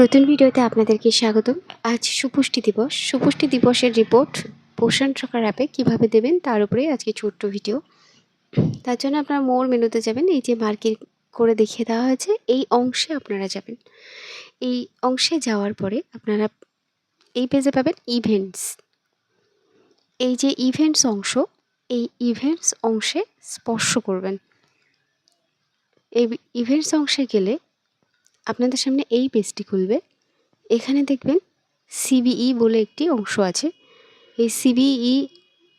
নতুন ভিডিওতে আপনাদেরকে স্বাগতম। আজ সুপুষ্টি দিবস। সুপুষ্টি দিবসের রিপোর্ট পোষণ ট্রাকার অ্যাপে কীভাবে দেবেন তার উপরে আজকে ছোট্ট ভিডিও তার জন্য আপনারা মোর মেনুতে যাবেন। এই যে মার্কিং করে দেখিয়ে দেওয়া হয়েছে, এই অংশে আপনারা যাবেন। এই অংশে যাওয়ার পরে আপনারা এই পেজে পাবেন ইভেন্টস এই যে ইভেন্টস অংশ, এই ইভেন্টস অংশে স্পর্শ করবেন। এই ইভেন্টস অংশে গেলে আপনাদের সামনে এই পেজটি খুলবে। এখানে দেখবেন সিবিই বলে একটি অংশ আছে। এই সিবিই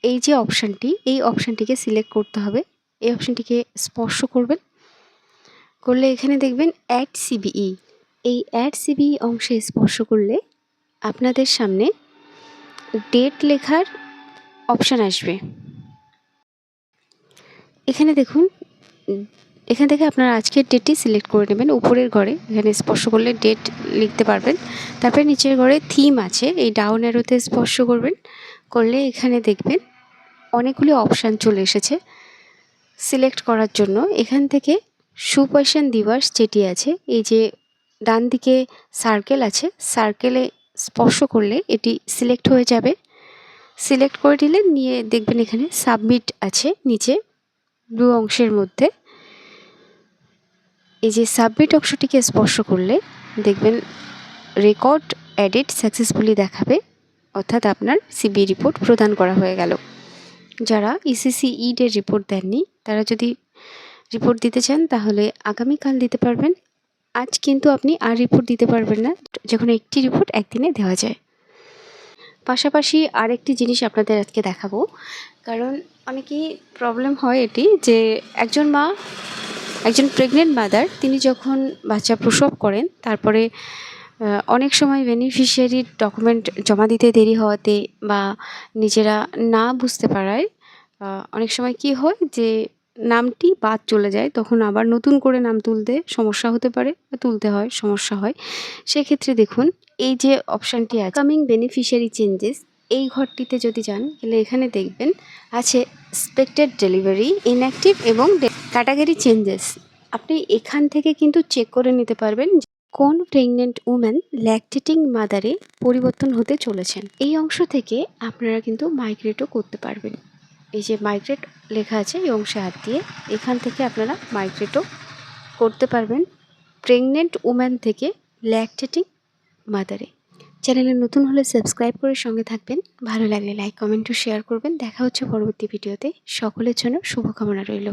এই যে অপশানটি, এই অপশানটিকে সিলেক্ট করতে হবে। এই অপশানটিকে স্পর্শ করবেন। করলে এখানে দেখবেন অ্যাড সিবিই এই অ্যাড সিবিই অংশে স্পর্শ করলে আপনাদের সামনে ডেট লেখার অপশান আসবে। এখানে দেখুন এখান থেকে আপনারা আজকের ডেটটি সিলেক্ট করে নেবেন, উপরের ঘরে। এখানে স্পর্শ করলে ডেট লিখতে পারবেন। তারপরে নিচের ঘরে থিম আছে, এই ডাউন অ্যারোতে স্পর্শ করবেন। করলে এখানে দেখবেন অনেকগুলি অপশান চলে এসেছে সিলেক্ট করার জন্য। এখান থেকে সুপয়সান দিবস যেটি আছে, এই যে ডান দিকে সার্কেল আছে সার্কেলে স্পর্শ করলে এটি সিলেক্ট হয়ে যাবে। সিলেক্ট করে দিলে নিয়ে দেখবেন এখানে সাবমিট আছে, নিচে ব্লু অংশের মধ্যে। এই যে সাবমিট অংশটিকে স্পর্শ করলে দেখবেন রেকর্ড এডিট সাকসেসফুলি দেখাবে, অর্থাৎ আপনার সিবি রিপোর্ট প্রদান করা হয়ে গেল। যারা ইসিসি ইডের রিপোর্ট দেননি, তারা যদি রিপোর্ট দিতে চান, তাহলে আগামীকাল দিতে পারবেন। আজ কিন্তু আপনি আর রিপোর্ট দিতে পারবেন না, যখন একটি রিপোর্ট একদিনে দেওয়া যায়। পাশাপাশি আরেকটি জিনিস আপনাদের আজকে দেখাবো, কারণ অনেকেই প্রবলেম হয় এটি যে একজন মা একজন প্রেগনেন্ট মাদার তিনি যখন বাচ্চা প্রসব করেন, তারপরে অনেক সময় বেনিফিশিয়ারির ডকুমেন্ট জমা দিতে দেরি হওয়াতে বা নিজেরা না বুঝতে পারায় অনেক সময় কি হয় যে নামটি বাদ চলে যায়, তখন আবার নতুন করে নাম তুলতে সমস্যা হতে পারে বা তুলতে হয়, সমস্যা হয়। সেক্ষেত্রে দেখুন, এই যে অপশানটি আছে কামিং বেনিফিশিয়ারি চেঞ্জেস এই ঘরটিতে যদি যান, তাহলে এখানে দেখবেন আছে এক্সপেক্টেড ডেলিভারি ইনঅ্যাক্টিভ এবং ক্যাটাগরি চেঞ্জেস আপনি এখান থেকে কিন্তু চেক করে নিতে পারবেন কোন প্রেগনেন্ট উম্যান ল্যাকটেটিং মাদারে পরিবর্তন হতে চলেছেন। এই অংশ থেকে আপনারা কিন্তু মাইগ্রেটও করতে পারবেন। এই যে মাইগ্রেট লেখা আছে, এই অংশে হাত দিয়ে এখান থেকে আপনারা মাইগ্রেটও করতে পারবেন প্রেগনেন্ট উম্যান থেকে ল্যাকটেটিং মাদারে চ্যানেলে নতুন হলে সাবস্ক্রাইব করে সঙ্গে থাকবেন। ভালো লাগলে লাইক, কমেন্ট ও শেয়ার করবেন। দেখা হচ্ছে পরবর্তী ভিডিওতে। সকলের জন্য শুভকামনা রইল।